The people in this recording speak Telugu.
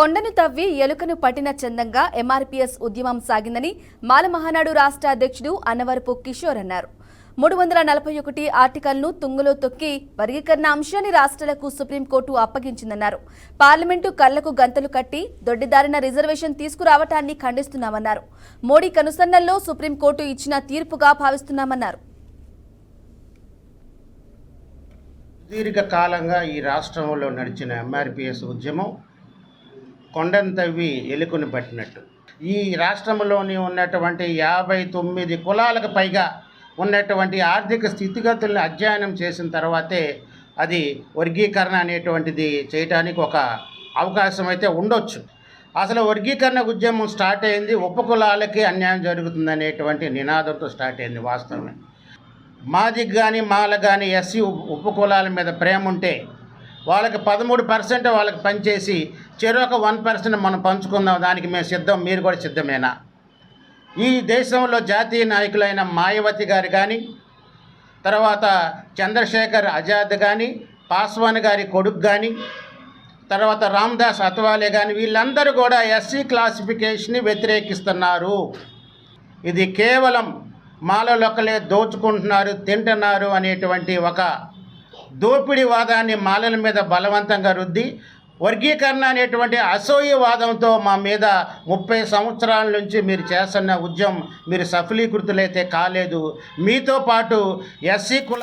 కొండను తవ్వి ఎలుకను పట్టిన చందంగా ఎంఆర్పీఎస్ ఉద్యమం సాగిందని మాల మహానాడు రాష్ట్ర అధ్యక్షుడు అన్నవరపు కిషోర్ అన్నారు. మూడు వందల నలభై ఒకటి ఆర్టికల్ను తుంగలో తొక్కి వర్గీకరణ అంశాన్ని రాష్ట్రాలకు సుప్రీంకోర్టు అప్పగించిందన్నారు. పార్లమెంటు కళ్ళకు గంతలు కట్టి దొడ్డిదారిన రిజర్వేషన్ తీసుకురావటాన్ని ఖండిస్తున్నామన్నారు. మోడీ కనుసన్నల్లో సుప్రీంకోర్టు ఇచ్చిన తీర్పుగా భావిస్తున్నామన్నారు. సుదీర్ఘకాలంగా ఈ రాష్ట్రంలో నడిచిన ఎంఆర్పిఎస్ ఉద్యమం కొండను తవ్వి ఎలుకను పట్టినట్టు. ఈ రాష్ట్రంలోని ఉన్నటువంటి యాభై తొమ్మిది కులాలకు పైగా ఉన్నటువంటి ఆర్థిక స్థితిగతుల్ని అధ్యయనం చేసిన తర్వాతే అది వర్గీకరణ అనేటువంటిది చేయటానికి ఒక అవకాశం అయితే ఉండొచ్చు. అసలు వర్గీకరణ ఉద్యమం స్టార్ట్ అయింది ఉపకులాలకి అన్యాయం జరుగుతుందనేటువంటి నినాదంతో స్టార్ట్ అయింది వాస్తవమే. మాదికి కానీ మాలకు కానీ ఎస్సీ ఉపకులాల మీద ప్రేమ ఉంటే వాళ్ళకి పదమూడు పర్సెంట్ వాళ్ళకి పనిచేసి చెరొక వన్ పర్సెంట్ మనం పంచుకుందాం దానికి మేము సిద్ధం మీరు కూడా సిద్ధమేనా? ఈ దేశంలో జాతీయ నాయకులైన మాయావతి గారు కానీ తర్వాత చంద్రశేఖర్ ఆజాద్ కానీ పాస్వాన్ గారి కొడుకు కానీ తర్వాత రామ్దాస్ అత్వాలే కానీ వీళ్ళందరూ కూడా ఎస్సీ క్లాసిఫికేషన్ని వ్యతిరేకిస్తున్నారు. ఇది కేవలం మాలలొక్కలే దోచుకుంటున్నారు తింటున్నారు అనేటువంటి ఒక దోపిడీ వాదాన్ని మాలల మీద బలవంతంగా రుద్ది వర్గీకరణ అనేటువంటి అసూయవాదంతో మా మీద ముప్పై సంవత్సరాల నుంచి మీరు చేస్తున్న ఉద్యమం మీరు సఫలీకృతులైతే కాలేదు. మీతో పాటు ఎస్సీ కుల